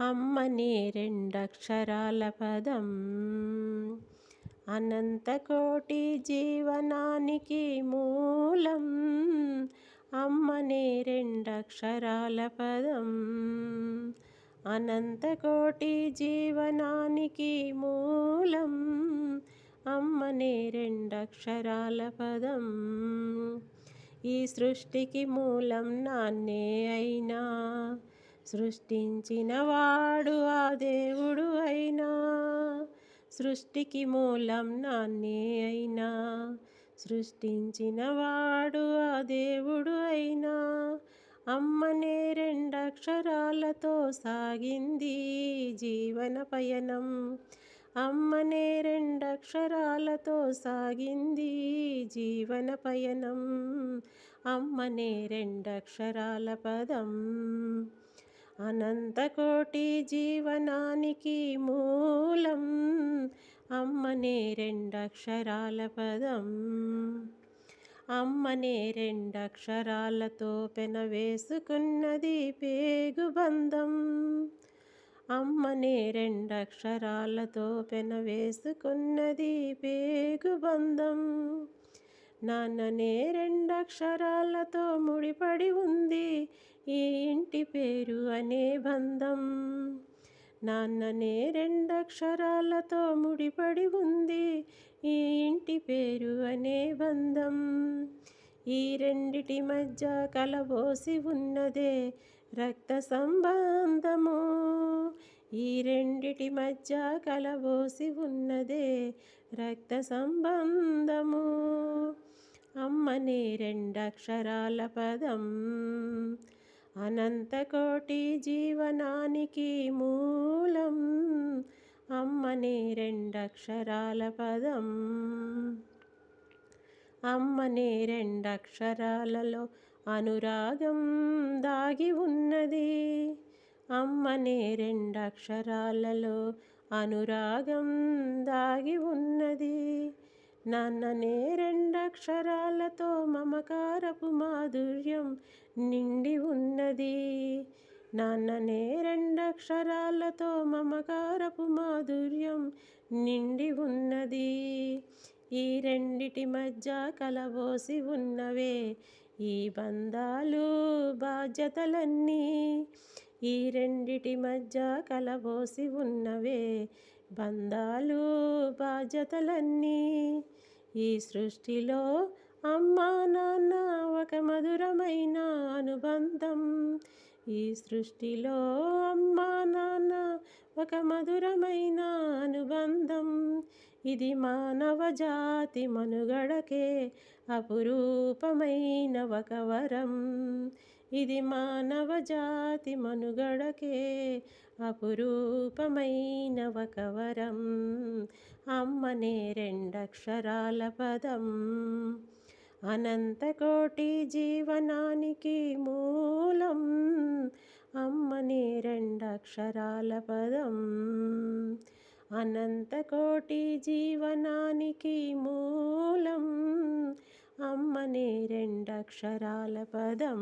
అమ్మనే రెండక్షరాల పదం. అనంతకోటి జీవనానికి మూలం. అమ్మనే రెండక్షరాల పదం. అనంతకోటి జీవనానికి మూలం. అమ్మనే రెండక్షరాల పదం. ఈ సృష్టికి మూలం నాన్నే అయినా. సృష్టించిన వాడు ఆ దేవుడు అయినా. సృష్టికి మూలం నాన్నే అయినా. సృష్టించిన వాడు ఆ దేవుడు అయినా. అమ్మనే రెండక్షరాలతో సాగింది జీవన పయనం. అమ్మనే రెండక్షరాలతో సాగింది జీవన పయనం. అమ్మనే రెండక్షరాల పదం. అనంతకోటి జీవనానికి మూలం అమ్మనే రెండక్షరాల పదం. అమ్మనే రెండక్షరాలతో పెనవేసుకున్నది పేగుబంధం. అమ్మనే రెండక్షరాలతో పేగు పేగుబంధం. నాన్ననే రెండక్షరాలతో ముడిపడి ఉంది. ఈ ఇంటి పేరు అనే బంధం. నాన్ననే రెండక్షరాలతో ముడిపడి ఉంది. ఈ ఇంటి పేరు అనే బంధం. ఈ రెండిటి మధ్య కలబోసి ఉన్నదే రక్త సంబంధము. ఈ రెండిటి మధ్య కలబోసి ఉన్నదే రక్త సంబంధము. అమ్మని రెండక్షరాల పదం. అనంతకోటి జీవనానికి మూలం. అమ్మని రెండక్షరాల పదం. అమ్మని రెండక్షరాలలో అనురాగం దాగి ఉన్నది. అమ్మనే రెండక్షరాలలో అనురాగం దాగి ఉన్నది. నాన్ననే రెండక్షరాలతో మమకారపు మాధుర్యం నిండి ఉన్నది. నాన్ననే రెండక్షరాలతో మమకారపు మాధుర్యం నిండి ఉన్నది. ఈ రెండిటి మధ్య కలబోసి ఉన్నవే ఈ బంధాలు బాధ్యతలన్నీ. ఈ రెండిటి మధ్య కలబోసి ఉన్నవే బంధాలు బాధ్యతలన్నీ. ఈ సృష్టిలో అమ్మా నాన్న ఒక మధురమైన అనుబంధం. ఈ సృష్టిలో అమ్మా నాన్న ఒక మధురమైన అనుబంధం. ఇది మానవ జాతి మనుగడకే అపురూపమైన ఒక వరం. ఇది మానవ జాతి మనుగడకే అపురూపమైన ఒక వరం. అమ్మనే రెండక్షరాల పదం. అనంతకోటి జీవనానికి మూలం. అమ్మని రెండక్షరాల పదం. అనంతకోటి జీవనానికి మూలం. అమ్మనే రెండక్షరాల పదం.